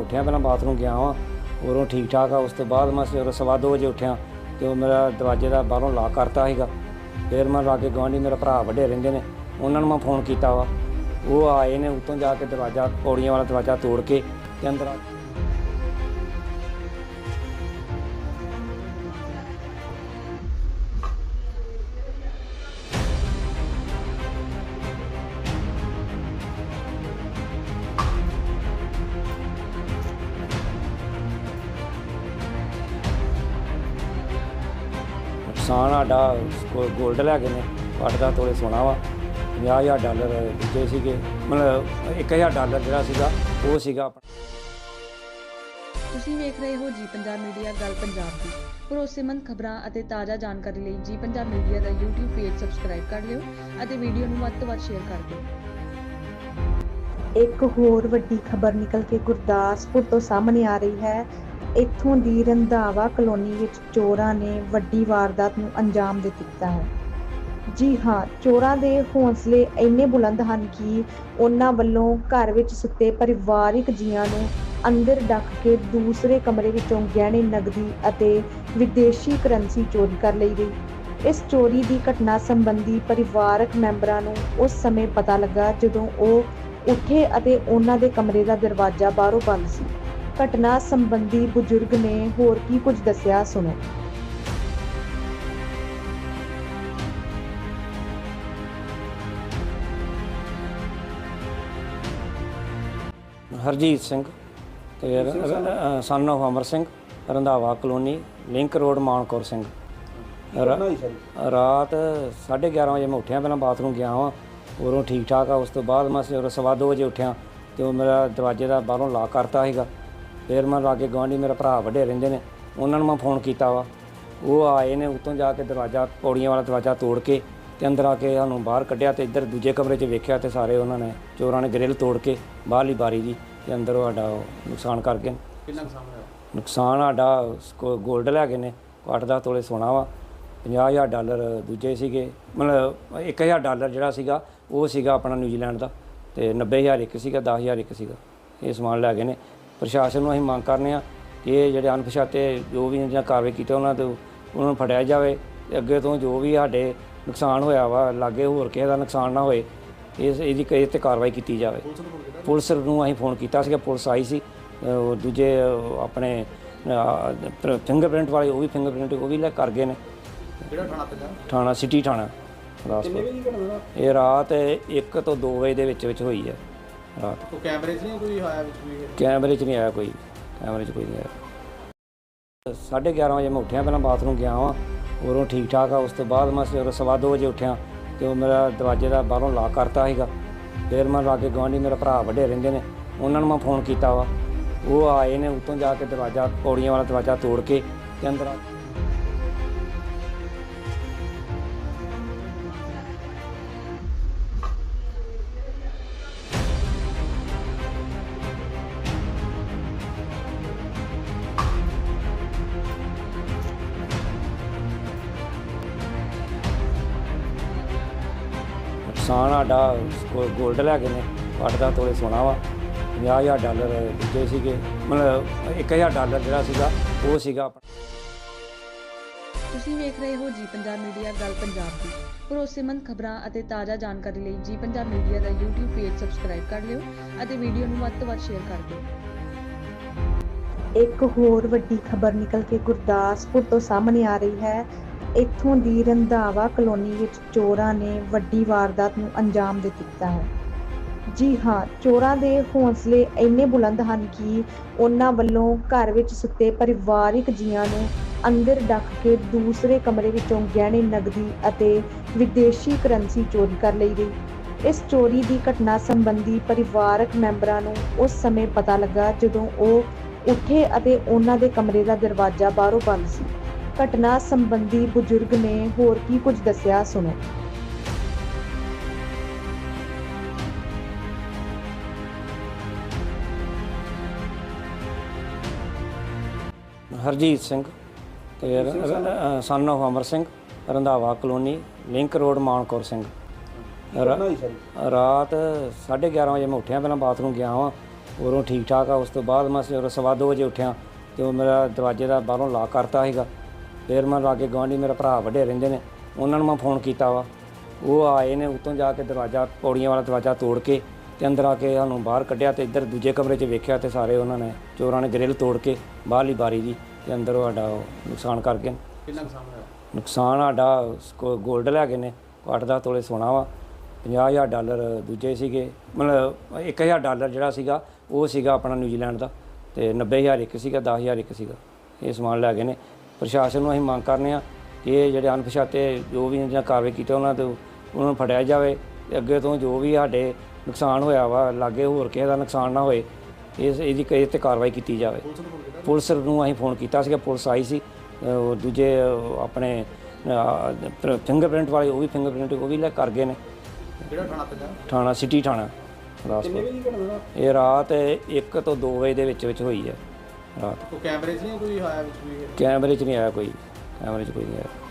ਉੱਠਿਆ, ਪਹਿਲਾਂ ਬਾਥਰੂਮ ਗਿਆ ਵਾਂ ਉਰੋਂ ਠੀਕ ਠਾਕ ਆ, ਉਸ ਤੋਂ ਬਾਅਦ ਮੈਂ ਸਵੇਰੇ ਸਵਾ ਦੋ ਵਜੇ ਉੱਠਿਆ ਤੇ ਉਹ ਮੇਰਾ ਦਰਵਾਜ਼ੇ ਦਾ ਬਾਹਰੋਂ ਲਾਕ ਕਰਤਾ ਸੀਗਾ। ਫਿਰ ਮੈਂ ਲਾਗੇ ਗਵਾਂਢੀ ਮੇਰਾ ਭਰਾ ਵੱਡੇ ਰਹਿੰਦੇ ਨੇ, ਉਹਨਾਂ ਨੂੰ ਮੈਂ ਫੋਨ ਕੀਤਾ ਵਾ। ਉਹ ਆਏ ਨੇ ਉੱਤੋਂ ਜਾ ਕੇ ਦਰਵਾਜ਼ਾ, ਪੌੜੀਆਂ ਵਾਲਾ ਦਰਵਾਜ਼ਾ ਤੋੜ ਕੇ ਤੇ ਅੰਦਰ ਆ ਨੁਕਸਾਨ ਸਾਡਾ 골ਡ ਲੈ ਗਏ ਨੇ ਅੱਠ ਦਾ ਤੋਲੇ ਸੋਨਾ ਵਾ 50000 ਡਾਲਰ ਦਿੱਤੇ ਸੀਗੇ ਮਤਲਬ 1000 ਡਾਲਰ ਜਿਹੜਾ ਸੀਗਾ ਉਹ ਸੀਗਾ ਆਪਣਾ। ਤੁਸੀਂ ਵੇਖ ਰਹੇ ਹੋ ਜੀ ਪੰਜਾਬ ਮੀਡੀਆ ਗੱਲ ਪੰਜਾਬ ਦੀ। ਭਰੋਸੇਮੰਦ ਖਬਰਾਂ ਅਤੇ ਤਾਜ਼ਾ ਜਾਣਕਾਰੀ ਲਈ ਜੀ ਪੰਜਾਬ ਮੀਡੀਆ ਦਾ YouTube ਪੇਜ ਸਬਸਕ੍ਰਾਈਬ ਕਰ ਲਿਓ ਅਤੇ ਵੀਡੀਓ ਨੂੰ ਵੱਧ ਤੋਂ ਵੱਧ ਸ਼ੇਅਰ ਕਰ ਦਿਓ। ਇੱਕ ਹੋਰ ਵੱਡੀ ਖਬਰ ਨਿਕਲ ਕੇ ਗੁਰਦਾਸਪੁਰ ਤੋਂ ਸਾਹਮਣੇ ਆ ਰਹੀ ਹੈ। ਇੱਥੋਂ ਦੀ ਰੰਧਾਵਾ ਕਲੋਨੀ ਵਿੱਚ ਚੋਰਾਂ ਨੇ ਵੱਡੀ ਵਾਰਦਾਤ ਨੂੰ ਅੰਜਾਮ ਦੇ ਦਿੱਤਾ ਹੈ। ਜੀ ਹਾਂ, ਚੋਰਾਂ ਦੇ ਹੌਸਲੇ ਇੰਨੇ ਬੁਲੰਦ ਹਨ ਕਿ ਉਹਨਾਂ ਵੱਲੋਂ ਘਰ ਵਿੱਚ ਸੁੱਤੇ ਪਰਿਵਾਰਿਕ ਜੀਆਂ ਨੂੰ ਅੰਦਰ ਡੱਕ ਕੇ ਦੂਸਰੇ ਕਮਰੇ ਵਿੱਚੋਂ ਗਹਿਣੇ ਨਗਦੀ ਅਤੇ ਵਿਦੇਸ਼ੀ ਕਰੰਸੀ ਚੋਰੀ ਕਰ ਲਈ ਗਈ। ਇਸ ਚੋਰੀ ਦੀ ਘਟਨਾ ਸੰਬੰਧੀ ਪਰਿਵਾਰਕ ਮੈਂਬਰਾਂ ਨੂੰ ਉਸ ਸਮੇਂ ਪਤਾ ਲੱਗਾ ਜਦੋਂ ਉਹ ਉੱਠੇ ਅਤੇ ਉਹਨਾਂ ਦੇ ਕਮਰੇ ਦਾ ਦਰਵਾਜ਼ਾ ਬਾਹਰੋਂ ਬੰਦ ਸੀ। ਘਟਨਾ ਸੰਬੰਧੀ ਬਜ਼ੁਰਗ ਨੇ ਹੋਰ ਕੀ ਕੁਝ ਦੱਸਿਆ ਸੁਣੋ। ਹਰਜੀਤ ਸਿੰਘ ਤੇ son of Amar Singh Randhawa colony link road Mankaur Singh. ਰਾ- ਰਾਤ 11:30 ਵਜੇ ਮੈਂ ਉੱਠਿਆ ਪਹਿਲਾਂ ਬਾਥਰੂਮ ਗਿਆ ਵਾਂ। ਉਰੋਂ ਠੀਕ ਠਾਕ ਆ ਉਸ ਤੋਂ ਬਾਅਦ ਮੈਂ ਸਵੇਰੇ ਸਵਾ ਦੋ ਵਜੇ ਉੱਠਿਆ ਤੇ ਉਹ ਮੇਰਾ ਦਰਵਾਜ਼ੇ ਦਾ ਬਾਹਰੋਂ ਲਾਕ ਕਰਤਾ ਸੀਗਾ। ਫਿਰ ਮੈਂ ਲਾਗੇ ਗਵਾਂਢੀ ਮੇਰਾ ਭਰਾ ਵੱਡੇ ਰਹਿੰਦੇ ਨੇ ਉਹਨਾਂ ਨੂੰ ਮੈਂ ਫੋਨ ਕੀਤਾ ਵਾ। ਉਹ ਆਏ ਨੇ ਉੱਤੋਂ ਜਾ ਕੇ ਦਰਵਾਜ਼ਾ ਪੌੜੀਆਂ ਵਾਲਾ ਦਰਵਾਜ਼ਾ ਤੋੜ ਕੇ ਤੇ ਅੰਦਰ ਆ ਕੇ ਸਾਨੂੰ ਬਾਹਰ ਕੱਢਿਆ ਤੇ ਇੱਧਰ ਦੂਜੇ ਕਮਰੇ 'ਚ ਵੇਖਿਆ ਤੇ ਸਾਰੇ ਉਹਨਾਂ ਨੇ ਚੋਰਾਂ ਨੇ ਗ੍ਰਿਲ ਤੋੜ ਕੇ ਬਾਹਰਲੀ ਬਾਰੀ ਦੀ ਤੇ ਅੰਦਰ ਉਹ ਸਾਡਾ ਉਹ ਨੁਕਸਾਨ ਕਰ ਗਏ ਕਿੰਨਾ ਨੁਕਸਾਨ ਹੋਇਆ ਨੁਕਸਾਨ ਸਾਡਾ 골ਡ ਲੈ ਗਏ ਨੇ ਅੱਠ ਦਾ ਤੋਲੇ ਸੋਨਾ ਵਾ 50000 ਡਾਲਰ ਦੂਜੇ ਸੀਗੇ ਮਤਲਬ 1000 ਡਾਲਰ ਜਿਹੜਾ ਸੀਗਾ ਉਹ ਸੀਗਾ ਆਪਣਾ ਨਿਊਜ਼ੀਲੈਂਡ ਦਾ ਤੇ 90000 ਇੱਕ ਸੀਗਾ 10000 ਇੱਕ ਸੀਗਾ ਇਹ ਸਮਾਨ ਲੈ ਗਏ ਨੇ। ਪ੍ਰਸ਼ਾਸਨ ਨੂੰ ਅਸੀਂ ਮੰਗ ਕਰਨੇ ਆ ਕਿ ਇਹ ਜਿਹੜੇ ਅਣਪਛਾਤੇ ਜੋ ਵੀ ਇਹਨਾਂ ਕਾਰਵਾਈ ਕੀਤੀ ਉਹਨਾਂ ਤੇ ਉਹਨਾਂ ਨੂੰ ਫੜਿਆ ਜਾਵੇ ਤੇ ਅੱਗੇ ਤੋਂ ਜੋ ਵੀ ਸਾਡੇ ਨੁਕਸਾਨ ਹੋਇਆ ਵਾ ਲਾਗੇ ਹੋਰ ਕਿਸੇ ਦਾ ਨੁਕਸਾਨ ਨਾ ਹੋਏ ਇਸ ਇਹਦੀ ਇਹ ਤੇ ਕਾਰਵਾਈ ਕੀਤੀ ਜਾਵੇ। ਪੁਲਿਸ ਨੂੰ ਅਸੀਂ ਫੋਨ ਕੀਤਾ ਸੀਗਾ ਪੁਲਿਸ ਆਈ ਸੀ ਦੂਜੇ ਆਪਣੇ ਫਿੰਗਰਪ੍ਰਿੰਟ ਵਾਲੇ ਉਹ ਵੀ ਫਿੰਗਰਪ੍ਰਿੰਟ ਉਹ ਵੀ ਲੈ ਕਰ ਗਏ ਨੇ। ਕਿਹੜਾ ਥਾਣਾ ਪੈਂਦਾ ਥਾਣਾ ਸਿਟੀ ਥਾਣਾ ਗੁਰਦਾਸਪੁਰ। ਇਹ ਰਾਤ 1 ਤੋਂ 2 ਵਜੇ ਦੇ ਵਿੱਚ ਵਿੱਚ ਹੋਈ ਹੈ। ਰਾਤ ਕੈਮਰੇ 'ਚ ਨਹੀਂ ਕੋਈ ਆਇਆ ਵਿੱਚ ਵੀ? ਕੈਮਰੇ 'ਚ ਨਹੀਂ ਆਇਆ ਕੋਈ। ਕੈਮਰੇ 'ਚ ਕੋਈ ਨਹੀਂ ਆਇਆ। 11:30 ਵਜੇ ਮੈਂ ਉੱਠਿਆ ਪਹਿਲਾਂ ਬਾਥਰੂਮ ਗਿਆ ਵਾਂ। ਉਰੋਂ ਠੀਕ ਠਾਕ ਆ ਉਸ ਤੋਂ ਬਾਅਦ ਮੈਂ ਸਵੇਰੇ ਸਵਾ ਦੋ ਵਜੇ ਉੱਠਿਆ ਤੇ ਉਹ ਮੇਰਾ ਦਰਵਾਜ਼ੇ ਦਾ ਬਾਹਰੋਂ ਲਾਕ ਕਰਤਾ ਸੀਗਾ। ਫਿਰ ਮੈਂ ਲਾਗੇ ਗਵਾਂਢੀ ਮੇਰਾ ਭਰਾ ਵੱਡੇ ਰਹਿੰਦੇ ਨੇ ਉਹਨਾਂ ਨੂੰ ਮੈਂ ਫੋਨ ਕੀਤਾ ਵਾ। ਉਹ ਆਏ ਨੇ ਉੱਤੋਂ ਜਾ ਕੇ ਦਰਵਾਜ਼ਾ ਪੌੜੀਆਂ ਵਾਲਾ ਦਰਵਾਜ਼ਾ ਤੋੜ ਕੇ ਤੇ ਅੰਦਰ ਆ ਨੁਕਸਾਨ ਸਾਡਾ 골ਡ ਲੈ ਗਏ ਨੇ ਅੱਠ ਦਾ ਤੋਲੇ ਸੋਨਾ ਵਾ 50000 ਡਾਲਰ ਦਿੱਤੇ ਸੀਗੇ ਮਤਲਬ 1000 ਡਾਲਰ ਜਿਹੜਾ ਸੀਗਾ ਉਹ ਸੀਗਾ ਆਪਣਾ। ਤੁਸੀਂ ਵੇਖ ਰਹੇ ਹੋ ਜੀ ਪੰਜਾਬ ਮੀਡੀਆ ਗੱਲ ਪੰਜਾਬ ਦੀ। ਭਰੋਸੇਮੰਦ ਖਬਰਾਂ ਅਤੇ ਤਾਜ਼ਾ ਜਾਣਕਾਰੀ ਲਈ ਜੀ ਪੰਜਾਬ ਮੀਡੀਆ ਦਾ YouTube ਪੇਜ ਸਬਸਕ੍ਰਾਈਬ ਕਰ ਲਿਓ ਅਤੇ ਵੀਡੀਓ ਨੂੰ ਵੱਧ ਤੋਂ ਵੱਧ ਸ਼ੇਅਰ ਕਰ ਦਿਓ। ਇੱਕ ਹੋਰ ਵੱਡੀ ਖਬਰ ਨਿਕਲ ਕੇ ਗੁਰਦਾਸਪੁਰ ਤੋਂ ਸਾਹਮਣੇ ਆ ਰਹੀ ਹੈ। ਇੱਥੋਂ ਦੀ ਰੰਧਾਵਾ ਕਲੋਨੀ ਵਿੱਚ ਚੋਰਾਂ ਨੇ ਵੱਡੀ ਵਾਰਦਾਤ ਨੂੰ ਅੰਜਾਮ ਦੇ ਦਿੱਤਾ ਹੈ। ਜੀ ਹਾਂ, ਚੋਰਾਂ ਦੇ ਹੌਸਲੇ ਇੰਨੇ ਬੁਲੰਦ ਹਨ ਕਿ ਉਹਨਾਂ ਵੱਲੋਂ ਘਰ ਵਿੱਚ ਸੁੱਤੇ ਪਰਿਵਾਰਿਕ ਜੀਆਂ ਨੂੰ ਅੰਦਰ ਡੱਕ ਕੇ ਦੂਸਰੇ ਕਮਰੇ ਵਿੱਚੋਂ ਗਹਿਣੇ ਨਗਦੀ ਅਤੇ ਵਿਦੇਸ਼ੀ ਕਰੰਸੀ ਚੋਰੀ ਕਰ ਲਈ ਗਈ। ਇਸ ਚੋਰੀ ਦੀ ਘਟਨਾ ਸੰਬੰਧੀ ਪਰਿਵਾਰਕ ਮੈਂਬਰਾਂ ਨੂੰ ਉਸ ਸਮੇਂ ਪਤਾ ਲੱਗਾ ਜਦੋਂ ਉਹ ਉੱਠੇ ਅਤੇ ਉਹਨਾਂ ਦੇ ਕਮਰੇ ਦਾ ਦਰਵਾਜ਼ਾ ਬਾਹਰੋਂ ਬੰਦ ਸੀ। ਘਟਨਾ ਸੰਬੰਧੀ ਬਜ਼ੁਰਗ ਨੇ ਹੋਰ ਕੀ ਕੁਝ ਦੱਸਿਆ? ਸੁਣੋ। ਹਰਜੀਤ ਸਿੰਘ ਤੇ son of Amar Singh Randhawa colony link road Mankaur Singh. ਰਾ- ਰਾਤ 11:30 ਵਜੇ ਮੈਂ ਉੱਠਿਆ ਪਹਿਲਾਂ ਬਾਥਰੂਮ ਗਿਆ ਵਾਂ ਉਰੋਂ ਠੀਕ ਠਾਕ ਆ ਉਸ ਤੋਂ ਬਾਅਦ ਮੈਂ ਸਵੇਰੇ ਸਵਾ ਦੋ ਵਜੇ ਉੱਠਿਆ ਤੇ ਉਹ ਮੇਰਾ ਦਰਵਾਜ਼ੇ ਦਾ ਬਾਹਰੋਂ ਲਾਕ ਕਰਤਾ ਸੀਗਾ। ਫਿਰ ਮੈਂ ਲਾਗੇ ਗਵਾਂਢੀ ਮੇਰਾ ਭਰਾ ਵੱਡੇ ਰਹਿੰਦੇ ਨੇ ਉਹਨਾਂ ਨੂੰ ਮੈਂ ਫੋਨ ਕੀਤਾ ਵਾ। ਉਹ ਆਏ ਨੇ ਉੱਤੋਂ ਜਾ ਕੇ ਦਰਵਾਜ਼ਾ ਪੌੜੀਆਂ ਵਾਲਾ ਦਰਵਾਜ਼ਾ ਤੋੜ ਕੇ ਤੇ ਅੰਦਰ ਆ ਕੇ ਸਾਨੂੰ ਬਾਹਰ ਕੱਢਿਆ ਤੇ ਇੱਧਰ ਦੂਜੇ ਕਮਰੇ 'ਚ ਵੇਖਿਆ ਤੇ ਸਾਰੇ ਉਹਨਾਂ ਨੇ ਚੋਰਾਂ ਨੇ ਗ੍ਰਿਲ ਤੋੜ ਕੇ ਬਾਹਰਲੀ ਬਾਰੀ ਦੀ ਤੇ ਅੰਦਰ ਉਹ ਸਾਡਾ ਉਹ ਨੁਕਸਾਨ ਕਰ ਗਏ ਕਿੰਨਾ ਸਾਹਮਣੇ ਹੋਇਆ? ਨੁਕਸਾਨ ਸਾਡਾ 골ਡ ਲੈ ਗਏ ਨੇ 8 ਤੋਲੇ ਸੋਨਾ ਵਾ 50000 ਡਾਲਰ ਦੂਜੇ ਸੀਗੇ ਮਤਲਬ 1000 ਡਾਲਰ ਜਿਹੜਾ ਸੀਗਾ ਉਹ ਸੀਗਾ ਆਪਣਾ ਨਿਊਜ਼ੀਲੈਂਡ ਦਾ ਤੇ 90000 ਇੱਕ ਸੀਗਾ 10000 ਇੱਕ ਸੀਗਾ ਇਹ ਸਮਾਨ ਲੈ ਗਏ ਨੇ। ਪ੍ਰਸ਼ਾਸਨ ਨੂੰ ਅਸੀਂ ਮੰਗ ਕਰਨੇ ਆ ਕਿ ਇਹ ਜਿਹੜੇ ਅਣਪਛਾਤੇ ਜੋ ਵੀ ਇਹਨਾਂ ਕਾਰਵਾਈ ਕੀਤੀ ਉਹਨਾਂ ਤੇ ਉਹਨਾਂ ਨੂੰ ਫੜਿਆ ਜਾਵੇ ਤੇ ਅੱਗੇ ਤੋਂ ਜੋ ਵੀ ਸਾਡੇ ਨੁਕਸਾਨ ਹੋਇਆ ਵਾ ਲਾਗੇ ਹੋਰ ਕਿਸੇ ਦਾ ਨੁਕਸਾਨ ਨਾ ਹੋਏ ਇਸ ਇਹਦੀ ਇਹ ਤੇ ਕਾਰਵਾਈ ਕੀਤੀ ਜਾਵੇ। ਪੁਲਿਸ ਨੂੰ ਅਸੀਂ ਫੋਨ ਕੀਤਾ ਸੀਗਾ ਪੁਲਿਸ ਆਈ ਸੀ ਦੂਜੇ ਆਪਣੇ ਫਿੰਗਰਪ੍ਰਿੰਟ ਵਾਲੇ ਉਹ ਵੀ ਫਿੰਗਰਪ੍ਰਿੰਟ ਉਹ ਵੀ ਲੈ ਕਰ ਗਏ ਨੇ। ਕਿਹੜਾ ਥਾਣਾ ਪੈਂਦਾ ਥਾਣਾ ਸਿਟੀ ਥਾਣਾ ਰਾਸਪੁਰ ਇਹ ਰਾਤ 1 ਤੋਂ 2 ਵਜੇ ਦੇ ਵਿੱਚ ਵਿੱਚ ਹੋਈ ਹੈ। ਰਾਤ ਕੈਮਰੇ 'ਚ ਨਹੀਂ ਕੋਈ ਆਇਆ ਵਿੱਚ ਵੀ? ਕੈਮਰੇ 'ਚ ਨਹੀਂ ਆਇਆ ਕੋਈ। ਕੈਮਰੇ 'ਚ ਕੋਈ ਨਹੀਂ ਆਇਆ।